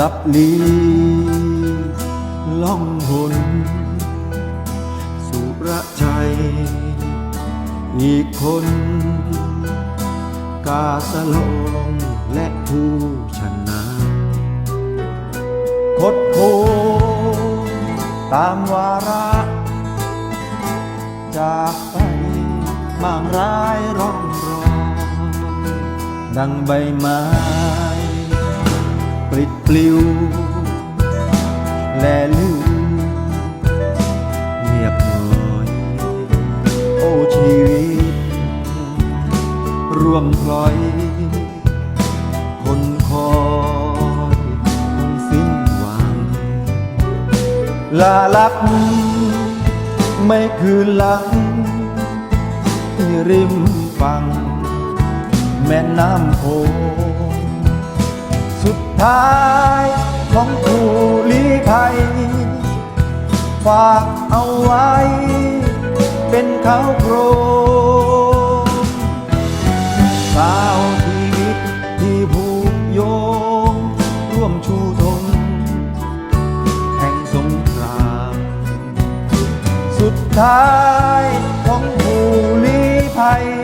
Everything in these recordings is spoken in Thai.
ลับลีล่องหน สุรชัย อีกคน กาสะลองและผู้ชนะคดโคตามวาระ จากไปมางร้ายร่อง ดังใบไม้ปลิดปลิว แลลืมเงียบหน่อย โอ้ชีวิต ร่วมพลอย คนคอยคงสิ้นหวัง ลาลับ ไม่คืนหลังที่ริมฝั่ง แม่น้ำโขงสุดท้ายของผู้ลี้ภัย ฝากเอาไว้ เป็นเขาโครงสาวชีวิตที่ผูกโยง ร่วมชูธงแห่งสงครามสุดท้ายของผู้ลี้ภัย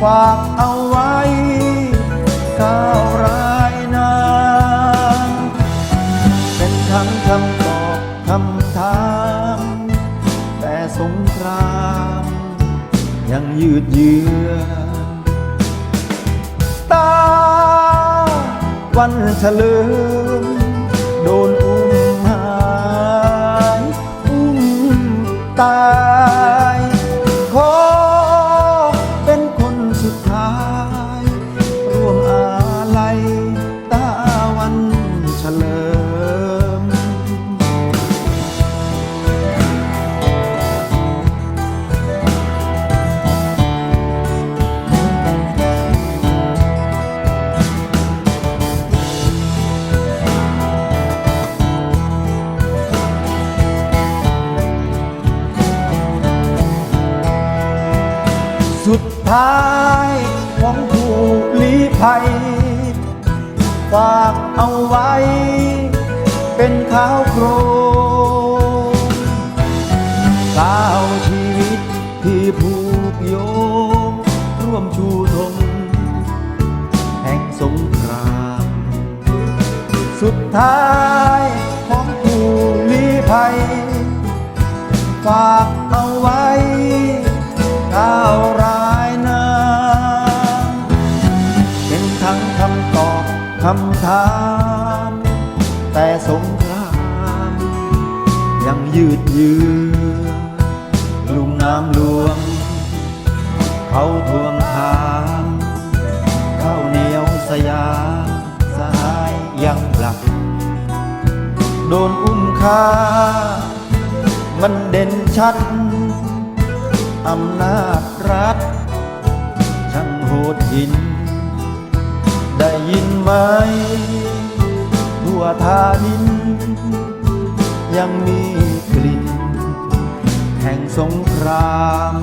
ฝากเอาไว้ก้าวร้ายนางเป็นทั้งคำตอบคำถาม แต่สงคราม ยังยืดเยื้อตาวันเฉลิมโดนอุ สุดท้ายของผู้ลี้ภัย ฝากเอาไว้ เป็นข้าวโครงสาวชีวิตที่ผูกโยงร่วมชูธงแห่งสงคราม สุดท้ายของผู้ลี้ภัย ฝากเอาไว้ ก้าวรายนางเป็นทั้งคำตอบคำถาม แต่สงครามยังยืดเยื้อลุ่มน้ำหลวง เขาทวงถามข้าวเหนียวสยามสหายยังหลับโดนอุ้มค่า มันเด่นชัด อำนาจรัฐช่างโหดหิน ได้ยินไหมทั่วทานิน ยังมีกลิ่น แห่งสงคราม